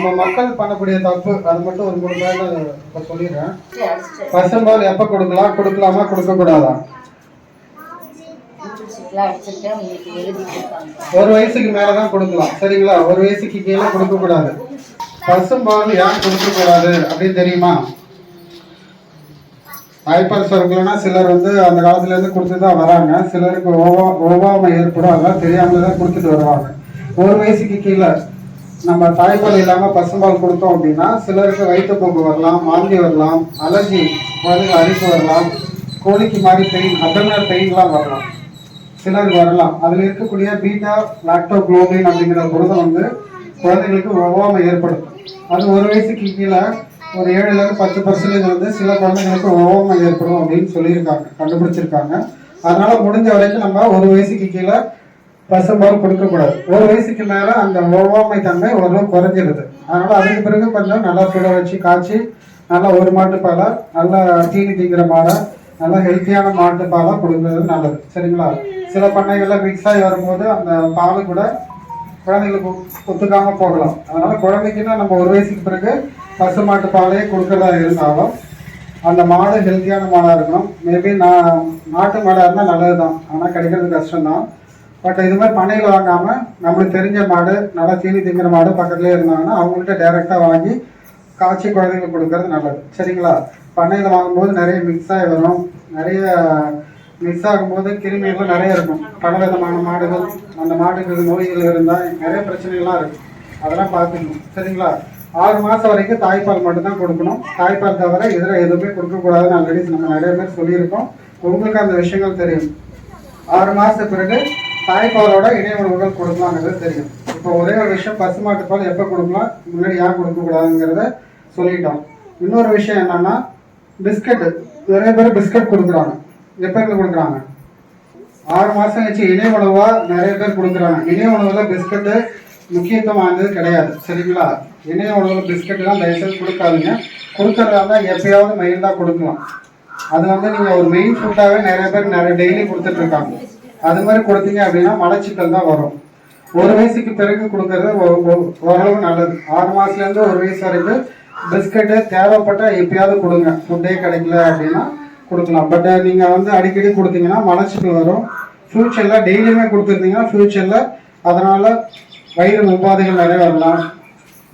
நம்ம மக்கள் பண்ணக்கூடிய தப்பு அது மட்டும் ஒரு மூணு பேர் இப்போ சொல்லிடுறேன். பசும்பால் எப்போ கொடுக்கலாம் கொடுக்கலாமா கொடுக்கக்கூடாதா? ஒரு வயசுக்கு மேலே தான் கொடுக்கலாம் சரிங்களா? ஒரு வயசுக்கு கீழே கொடுக்கக்கூடாது. பசும்பால் ஏன் கொடுக்கக்கூடாது அப்படின்னு தெரியுமா? தாய்ப்பால் சுரக்கலைன்னா சிலர் வந்து அந்த காலத்துல இருந்து கொடுத்து தான் வராங்க. சிலருக்கு ஓவா ஓவாமை ஏற்படும் அதெல்லாம் தெரியாமல தான் கொடுத்துட்டு வருவாங்க. ஒரு வயசுக்கு கீழே நம்ம தாய்ப்பால் இல்லாமல் பசும்பால் கொடுத்தோம் அப்படின்னா சிலருக்கு வயிற்றுப்போக்கு வரலாம் வாந்தி வரலாம் அலர்ஜி குழந்தைங்க அரிப்பு வரலாம் கோழிக்கு மாதிரி பெயின் அப்டமினல் பெயின்லாம் வரலாம். சிலர் வரலாம். அதில் இருக்கக்கூடிய பீட்டா லாக்டோகுளோபின் அப்படிங்கிற புரதம் வந்து குழந்தைங்களுக்கு ஒவ்வாமை ஏற்படுத்தும். அது ஒரு வயசுக்கு கீழே ஒரு ஏழுலேருந்து பத்து பர்சன்டேஜ் வந்து சில குழந்தைங்களுக்கு ஒவ்வாமை ஏற்படும் அப்படின்னு சொல்லியிருக்காங்க கண்டுபிடிச்சிருக்காங்க. அதனால் முடிஞ்ச வரைக்கும் நம்ம ஒரு வயசுக்கு கீழே பசும்பால் கொடுக்கக்கூடாது. ஒரு வயசுக்கு மேலே அந்த ஒவ்வாமை தன்மை ஓரளவு குறைஞ்சிருது அதனால் அதுக்கு பிறகு கொஞ்சம் நல்லா சுட வச்சு காய்ச்சி நல்லா ஒரு மாட்டு பாலை நல்லா தீனி தீங்கிற மாடை நல்லா ஹெல்த்தியான மாட்டு பாலாக கொடுக்கறது நல்லது. சரிங்களா? சில பண்ணைகளில் மிக்ஸ் ஆகி வரும்போது அந்த பால் கூட குழந்தைங்களுக்கு ஒத்துக்காமல் போகலாம். அதனால் குழந்தைக்குன்னா நம்ம ஒரு வயசுக்கு பிறகு பசு மாட்டு பாலையே கொடுக்கறதா இருந்தாலும் அந்த மாடு ஹெல்த்தியான மாடாக இருக்கணும். மேபி நான் நாட்டு மாடாக இருந்தால் நல்லது தான் ஆனால் கிடைக்கிறது கஷ்டம்தான். பட் இது மாதிரி பண்ணையில் வாங்காமல் நம்மளுக்கு தெரிஞ்ச மாடு நல்லா தீனி திங்கிற மாடு பக்கத்துலேயே இருந்தாங்கன்னா அவங்கள்ட்ட டைரெக்டாக வாங்கி காய்ச்சி குழந்தைங்களுக்கு கொடுக்கறது நல்லது. சரிங்களா? பண்ணையில் வாங்கும்போது நிறைய மிக்ஸ் ஆகி வரும். நிறைய மிக்ஸ் ஆகும்போது கிருமிகள் நிறைய இருக்கும். பல விதமான மாடுகள் அந்த மாடுகளுக்கு நோய்கள் இருந்தால் நிறைய பிரச்சனைகள்லாம் இருக்கும் அதெல்லாம் பார்த்துக்கணும். சரிங்களா? ஆறு மாதம் வரைக்கும் தாய்ப்பால் மட்டும்தான் கொடுக்கணும். தாய்ப்பால் தவிர இதர எதுவுமே கொடுக்கக்கூடாதுன்னு ஆல்ரெடி நம்ம நிறைய பேர் சொல்லியிருக்கோம். உங்களுக்கு அந்த விஷயங்கள் தெரியும். ஆறு மாதத்துக்கு பிறகு தாய்ப்பாலோட இணை உணவுகள் கொடுக்கலாங்கிறது தெரியும். இப்போ ஒரே ஒரு விஷயம் பசுமாட்டு பால் எப்போ கொடுக்கலாம்? முன்னாடி யார் கொடுக்கக்கூடாதுங்கிறத சொல்லிட்டோம். இன்னொரு விஷயம் என்னன்னா பிஸ்கட் நிறைய பேர் பிஸ்கட் கொடுக்குறாங்க. எப்போ இருந்து கொடுக்குறாங்க? ஆறு மாதம் வச்சு இணை உணவாக நிறைய பேர் கொடுக்குறாங்க. இணை உணவில் பிஸ்கட்டு முக்கியத்துவம் வாய்ந்தது கிடையாது. சரிங்களா? இணைய உணவில் பிஸ்கட்லாம் தயவுசெய்து கொடுக்காதீங்க. கொடுக்கறதா தான் எப்பயாவது மைல்டாக கொடுக்கலாம். அது வந்து நீங்கள் ஒரு மெயின் ஃபுட்டாகவே நிறைய பேர் நிறைய டெய்லி கொடுத்துட்ருக்காங்க அது மாதிரி கொடுத்தீங்க அப்படின்னா மலச்சிக்கல் தான் வரும். ஒரு வயசுக்கு பிறகு கொடுக்கறது ஒ- ஓரளவு நல்லது. ஆறு மாசத்துலேருந்து ஒரு வயசு வரைக்கும் பிஸ்கட்டு தேவைப்பட்டா எப்பயாவது கொடுங்க. ஃபுட்டே கிடைக்கல அப்படின்னா கொடுக்கலாம். பட் நீங்கள் வந்து அடிக்கடி கொடுத்தீங்கன்னா மலச்சிக்கல் வரும். ஃப்யூச்சரில் டெய்லியுமே கொடுத்துருந்தீங்கன்னா ஃப்யூச்சரில் அதனால் வயிறு உபாதைகள் நிறைய வரலாம்.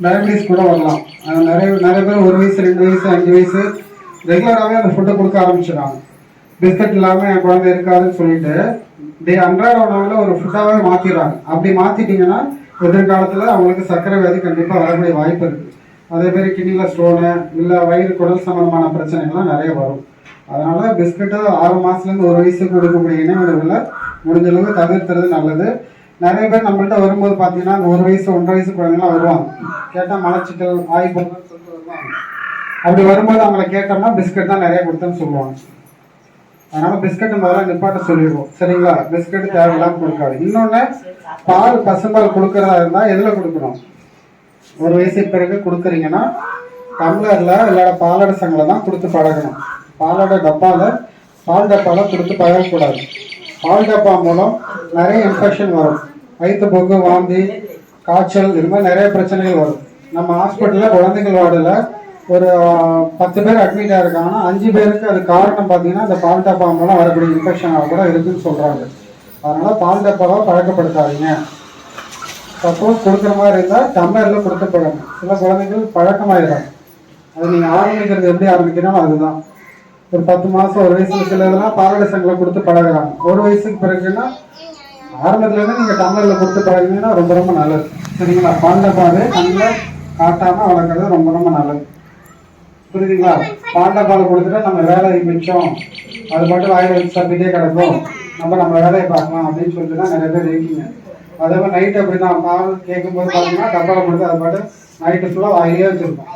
டயபிட்டிஸ் கூட வரலாம். நிறைய நிறைய பேர் ஒரு வயசு ரெண்டு வயசு அஞ்சு வயசு ரெகுலராகவே அந்த ஃபுட்டை கொடுக்க ஆரம்பிச்சிடுறாங்க. பிஸ்கட் இல்லாமல் என் குழந்தை இருக்காதுன்னு சொல்லிட்டு டே அன்றாட உணவுல ஒரு ஃபுட்டாகவே மாற்றிடுறாங்க அப்படி மாற்றிட்டிங்கன்னா எதிர்காலத்தில் அவங்களுக்கு சர்க்கரை வியாதி கண்டிப்பாக வரக்கூடிய வாய்ப்பு இருக்குது அதே மாதிரி கிட்னியில் ஸ்டோனு இல்லை வயிறு குடல் சம்பந்தமான பிரச்சனைகள்லாம் நிறைய வரும். அதனால பிஸ்கட்டு ஆறு மாதத்துலேருந்து ஒரு வயசுக்கு கொடுக்கக்கூடிய இணை முடிஞ்ச அளவுக்கு தவிர்த்துறது நல்லது. நிறைய பேர் நம்மள்ட்ட வரும்போது பார்த்தீங்கன்னா அந்த ஒரு வயசு ஒன்றரை வயசு குழந்தைங்களாம் வருவாங்க. கேட்டால் மலச்சிக்கல் ஆய் போகுதுன்னு சொல்லிட்டு வருவாங்க. அப்படி வரும்போது அவங்கள கேட்டோம்னா பிஸ்கட் தான் நிறைய கொடுத்தேன்னு சொல்லுவாங்க. அதனால பிஸ்கட் முதல்ல நிப்பாட்ட சொல்லிடுவோம். சரிங்களா? பிஸ்கட் தேவையில்லாம கொடுக்காது. இன்னொன்று பால் பசும்பால் கொடுக்கறதா இருந்தால் எதில் கொடுக்கணும்? ஒரு வயசுக்கு பிறகு கொடுக்குறீங்கன்னா டம்ளரில் இல்லாத பாலாடை சங்கில் தான் கொடுத்து பழகணும். பாலாடை டப்பாவில் பால் டப்பாவில் கொடுத்து பழகக்கூடாது. பால் டப்பா மூலம் நிறைய இன்ஃபெக்ஷன் வரும். வயிற்று பொங்கு வாந்தி காய்ச்சல் இது மாதிரி நிறைய பிரச்சனைகள் வரும். நம்ம ஹாஸ்பிட்டலில் குழந்தைகள் வார்டில் ஒரு பத்து பேர் அட்மிட் ஆயிருக்காங்கன்னா அஞ்சு பேருக்கு அது காரணம் பார்த்தீங்கன்னா இந்த பால் டப்பா மூலம் வரக்கூடிய இன்ஃபெக்ஷனாக கூட இருக்குன்னு சொல்கிறாங்க அதனால் பால் டப்பாவை பழக்கப்படுத்தாதீங்க. சப்போஸ் கொடுக்குற மாதிரி இருந்தால் டம்ளரில் கொடுத்து பழகணும் சில குழந்தைகள் பழக்கமாயிடுறாங்க அது நீங்கள் ஆரம்பிக்கிறது எப்படி ஆரம்பிக்கணும் அதுதான். ஒரு பத்து மாதம் ஒரு வயசுல சில இதெல்லாம் சங்கில கொடுத்து பழகுறாங்க ஒரு வயசுக்கு பிறகுன்னா ஆரம்பத்துலேருந்து நீங்கள் டம்ளரில் கொடுத்து பழகினீங்கன்னா ரொம்ப ரொம்ப நல்லது. சரிங்களா? பாண்டப்பாடு கண்ணில் காட்டாமல் வளர்க்குறது ரொம்ப ரொம்ப நல்லது. புரியுதுங்களா? பாண்டப்பால் கொடுத்துட்டா நம்ம வேலை மிச்சம். அது மட்டும் வாயில் வச்சு சாப்பிட்டே கிடக்கும் நம்ம நம்ம வேலையை பார்க்கலாம் அப்படின்னு சொல்லிட்டு தான் நிறைய பேர் இருக்கீங்க. அதே மாதிரி நைட்டு அப்படி தான் பால் கேட்கும்போது பார்த்தீங்கன்னா டப்பாவில் கொடுத்து அது பாட்டு நைட்டு ஃபுல்லாக வாயிலே வச்சுருக்கோம்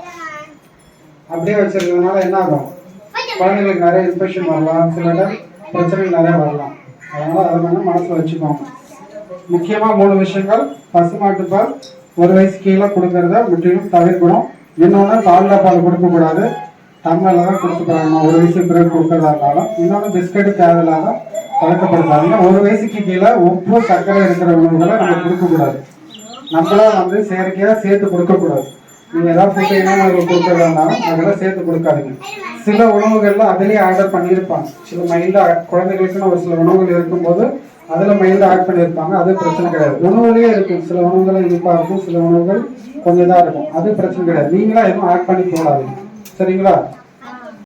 அப்படியே வச்சுருக்கிறதுனால என்ன ஆகும்? குழந்தைங்களுக்கு நிறைய இன்ஃபெக்ஷன் வரலாம். சில பிரச்சனைகள் நிறைய வரலாம். அதனால அதை வேணும் மனசில் வச்சுக்கோங்க முக்கியமாக மூணு விஷயங்கள். பசுமாட்டுப்பால் ஒரு வயசு கீழே கொடுக்கறத முற்றிலும் தவிர்க்கணும். இன்னொன்று பால்டா பால் கொடுக்கக்கூடாது டம்ளரில் தான் கொடுத்துக்கிறாங்க. ஒரு வயசு பிறகு கொடுக்கறதா இருந்தாலும் இன்னொன்று பிஸ்கட்டு தேவையில்லாத பழக்கப்படுத்தாங்க ஒரு வயசுக்கு கீழே உப்பு சர்க்கரை இருக்கிற உணவுகளை நம்ம கொடுக்கக்கூடாது. நம்மளா வந்து செயற்கையாக சேர்த்து கொடுக்கக்கூடாது. நீங்கள் ஏதாவது ஃபுட்டு என்ன இருந்தாலும் அதெல்லாம் சேர்த்து கொடுக்காதீங்க. சில உணவுகள்லாம் அதிலேயே ஆர்டர் பண்ணியிருப்பாங்க. சில மைண்டில் குழந்தைகளுக்குன்னு ஒரு சில உணவுகள் இருக்கும்போது அதில் மைல்டாக ஆட் பண்ணியிருப்பாங்க. அது பிரச்சனை கிடையாது. உணவுலேயே இருக்கும். சில உணவுகள் இனிப்பாக இருக்கும். சில உணவுகள் கொஞ்சம் இதாக இருக்கும். அது பிரச்சனை கிடையாது. நீங்களாக எதுவும் ஆட் பண்ணி போடாதீங்க சரிங்களா?